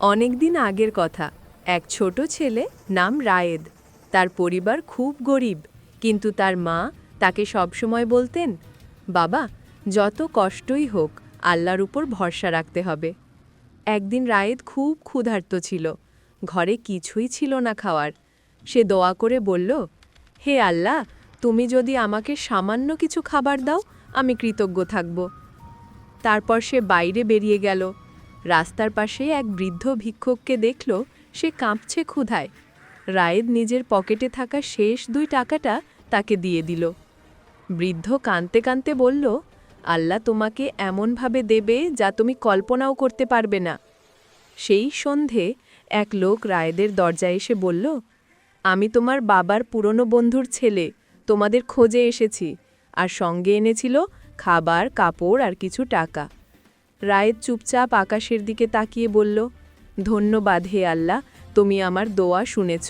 অনেকদিন আগের কথা। এক ছোট ছেলে নাম রায়েদ। তার পরিবার খুব গরিব, কিন্তু তার মা তাকে সবসময় বলতেন, বাবা, যত কষ্টই হোক, আল্লাহর উপর ভরসা রাখতে হবে। একদিন রায়েদ খুব ক্ষুধার্ত ছিল। ঘরে কিছুই ছিল না খাওয়ার। সে দোয়া করে বলল, হে আল্লাহ, তুমি যদি আমাকে সামান্য কিছু খাবার দাও, আমি কৃতজ্ঞ থাকব। তারপর সে বাইরে বেরিয়ে গেল। রাস্তার পাশে এক বৃদ্ধ ভিক্ষককে দেখল সে কাঁপছে ক্ষুধায়। রায়েদ নিজের পকেটে থাকা শেষ দুই টাকাটা তাকে দিয়ে দিল। বৃদ্ধ কাঁদতে কাঁদতে বলল, আল্লাহ তোমাকে এমনভাবে দেবে যা তুমি কল্পনাও করতে পারবে না। সেই সন্ধে এক লোক রায়েদের দরজায় এসে বলল, আমি তোমার বাবার পুরনো বন্ধুর ছেলে, তোমাদের খোঁজে এসেছি, আর সঙ্গে এনেছিল খাবার, কাপড় আর কিছু টাকা। রায়েদ চুপচাপ আকাশের দিকে তাকিয়ে বলল ধন্যবাদ হে আল্লাহ তুমি আমার দোয়া শুনেছ।